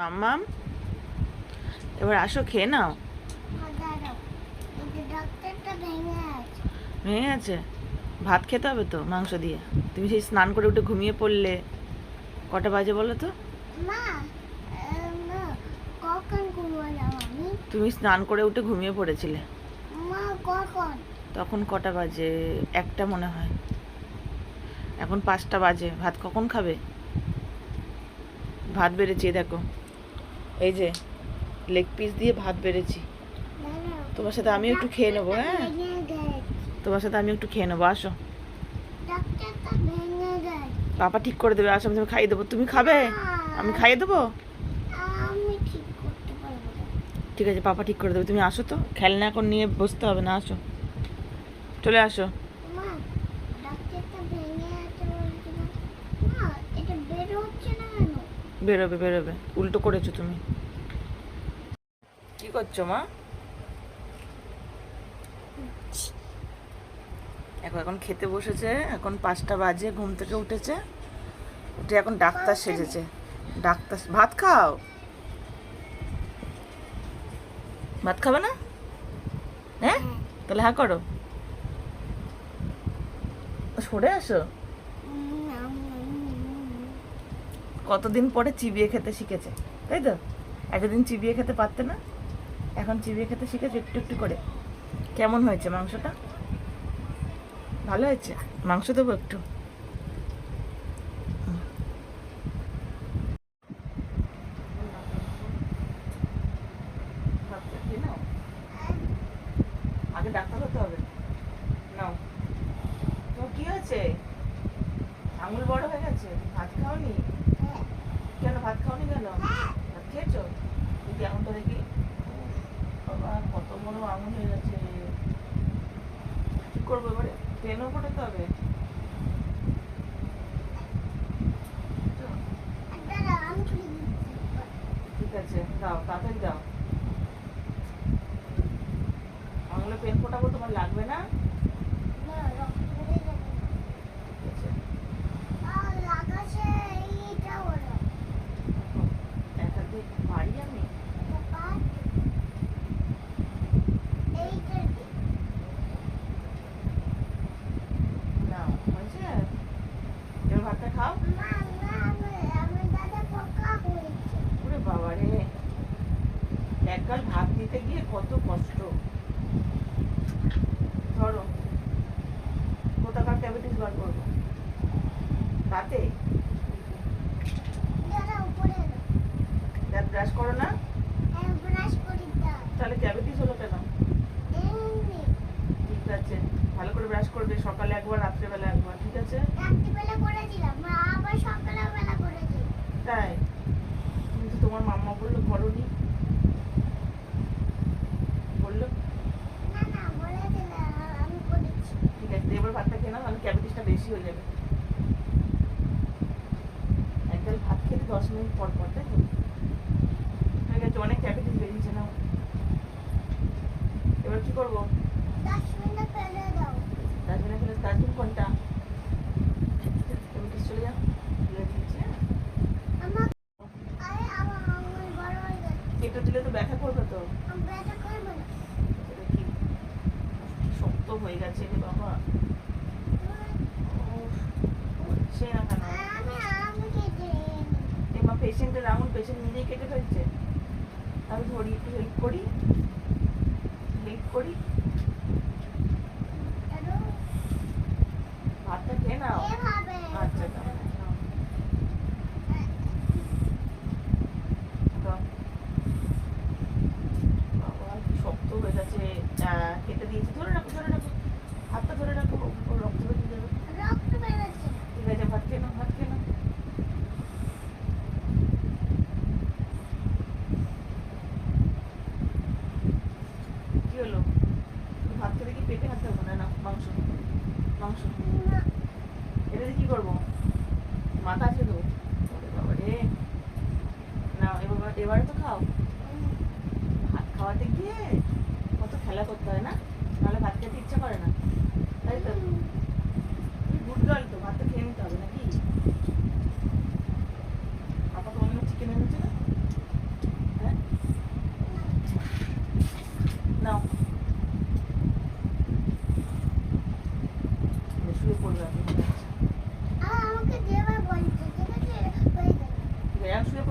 মাম্মাম এবার আসো খেয়ে নাও। ভেঙে আছে। ভাত খেতে হবে তো মাংস দিয়ে? তুমি সেই স্নান করে উঠে ঘুমিয়ে পড়লে। কটা বাজে বলো তো? তুমি স্নান করে উঠে ঘুমিয়ে পড়েছিলে। তখন কটা বাজে? একটা মনে হয়। এখন পাঁচটা বাজে। ভাত কখন খাবে? ভাত বেড়েছে দেখো। এই যে লেগ পিস দিয়ে ভাত বেড়েছি। তোমার সাথে আমিও একটু খেয়ে নেব হ্যাঁ? তোমার সাথে আমি একটু খেয়ে নেব, আসো। পাপা ঠিক করে দেবে, আসো, আমি তুমি খাইয়ে দেবো। তুমি খাবে? আমি খাইয়ে দেবো? ঠিক আছে, পাপা ঠিক করে দেবে। তুমি আসো তো, খেলনা এখন নিয়ে বসতে হবে না, আসো। চলে আসো মা ডক্টরটা ভেঙে আছে বলছিল মা এটা বের হচ্ছে না কেন বেরোবে বেরোবে। উল্টো করেছ তুমি। কি করছ, মা? এখন এখন খেতে বসেছে, এখন পাঁচটা বাজে, ঘুম থেকে উঠেছে। উঠে এখন ডাক্তার সেজেছে। ডাক্তার, ভাত খাও? ভাত খাবে না? হ্যাঁ? তাহলে হ্যাঁ করো। সরে আসো কতদিন পরে চিবিয়ে খেতে শিখেছে, তাই তো? এতদিন চিবিয়ে খেতে পারতে না? এখন চিবিয়ে খেতে শিখেছে একটু একটু করে। কেমন হয়েছে মাংসটা? ভালো হয়েছে? মাংস দেবো একটু। আগে ডাক্তার হতে হবে নাও তোমার কি হয়েছে আঙুল বড় হয়ে গেছে ভাত খাওনি হ্যাঁ। কেন ভাত খাওনি কেন ভাত খেয়েছো দেখি আঙুলটা দেখি বাবা কত বড় আঙুল হয়ে গেছে কি করব এবারে ট্রেনও ফোটাতে হবে। ঠিক আছে দাও তাড়াতাড়ি দাও আঙুলে পেন ফোটাবো তোমার লাগবে না, রক্ত বেরিয়ে যাবে। ঠিক আছে আহ, লাগাচ্ছে এইটা ওরা। দেখো, এক হাতে পারি আমি এটা পাত। এইটা দি। না হয়েছে এবার ভাতটা খাও মা, মা, আমি- আমার দাদা পোকা হয়েছে। ওরে বাবা রে ভাত নিতে গিয়ে কত কষ্ট। বার করব? দাঁত ব্রাশ করো না। তাহলে হলো কেন? ঠিক আছে ভালো করে ব্রাশ করবে সকালে একবার রাত্রেবেলা একবার ঠিক আছে? রাত্রিবেলা করেছিলাম, মা আবার সকালবেলা করেছে। তাই কিন্তু তোমার মাম্মা বলল করনি বলল না, না, বলেছে না, আমি করেছি। ঠিক আছে এবার ভাতটা খেয়ে নাও তাহলে ক্যাভিটিসটা বেশি হয়ে যাবে একদল ভাত খেতে দশ মিনিট পর পর তাই তো? ঠিক আছে অনেক ক্যাভিটিস বেরিয়েছে না? এবার কি করব? মিনিট ফেলে দাও। ডাস্টবিনে ফেলে ডাস্টবিন কোনটা চলে যাও? হ্যাঁ? কেটে দিলে তো ব্যথা করবে তো। ব্যথা করব কি শক্ত হয়ে গেছে রে বাবা উফ, হচ্ছে না কেন আমি আমি কেটে এবার পেশেন্টের আঙুল পেশেন্ট নিজেই কেটে ফেলছে। আমি ধরি একটু হেল্প করি হেল্প করি। এটাতে কি করব? মাথা আছে তো বাবারে না, এবার এবারে তো খাও। ভাত খাওয়াতে গিয়ে কত খেলা করতে হয় না? নাহলে ভাত খেতে ইচ্ছা করে না। তাই তো। গুড গার্ল তো, ভাত তো খেয়ে নিতে হবে নাকি? আপা তোমার জন্য চিকেন হ্যাঁ? নাও। শুয়ে পড়বে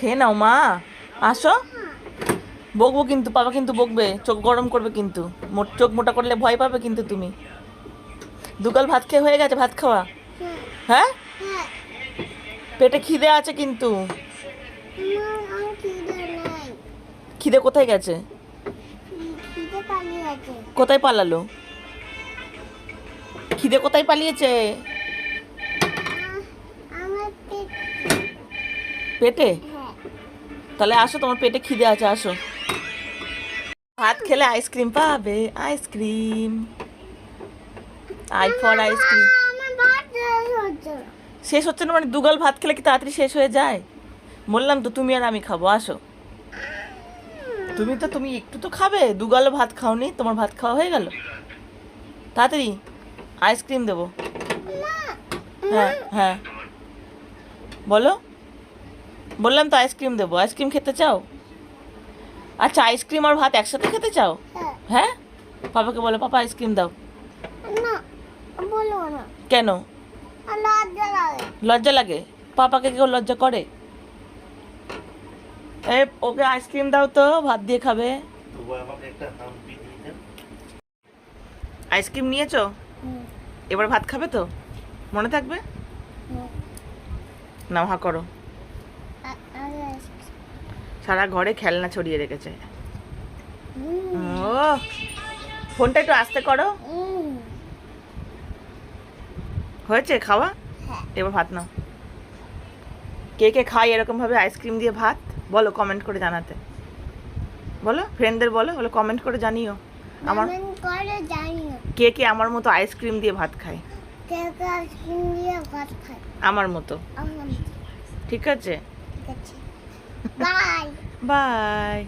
খেয়ে নাও মা। আসো। বকবো কিন্তু বাবা কিন্তু বকবে। চোখ গরম করবে কিন্তু। চোখ মোটা করলে ভয় পাবে কিন্তু তুমি। দুকাল ভাত খেয়ে হয়ে গেছে ভাত খাওয়া? হ্যাঁ? পেটে খিদে আছে কিন্তু। খিদে কোথায় গেছে? কোথায় পালালো? খিদে কোথায় পালিয়েছে? পেট পেটে? তাহলে আসো তোমার পেটে খিদে আছে আসো। ভাত খেলে আইসক্রিম পাবে আইসক্রিম আই ফর আইসক্রিম শেষ হচ্ছে না। মানে দুগাল ভাত খেলে কি তাড়াতাড়ি শেষ হয়ে যায়? বললাম তো তুমি আর আমি খাব আসো। তুমি তো তুমি একটু তো খাবে দুগাল ভাত খাওনি তোমার ভাত খাওয়া হয়ে গেল? তাড়াতাড়ি আইসক্রিম দেবো। হ্যাঁ হ্যাঁ। বলো। বললাম তো আইসক্রিম দেবো। আইসক্রিম খেতে চাও? আচ্ছা আইসক্রিম আর ভাত একসাথে খেতে চাও? হ্যাঁ। হ্যাঁ? পাপাকে বলো পাপা আইসক্রিম দাও। না বলো না। কেন? লজ্জা লাগে। পাপাকে কেউ লজ্জা করে? এ ওকে আইসক্রিম দাও তো ভাত দিয়ে খাবে। আইসক্রিম নিয়েছো? এবার ভাত খাবে তো? মনে থাকবে? না নাও হা করো। সারা ঘরে খেলনা ছড়িয়ে রেখেছে। ও ফোনটা একটু আস্তে করো। হয়েছে খাওয়া? হ্যাঁ। এবার ভাত নাও। কে কে খায় এরকম ভাবে আইসক্রিম দিয়ে ভাত? বলো কমেন্ট করে জানাতে। বলো ফ্রেন্ডদের বলো বলো কমেন্ট করে জানিও। আমার কে কে আমার মতো আইসক্রিম দিয়ে ভাত খায়? আমার মতো। ঠিক আছে। ঠিক আছে বাই বাই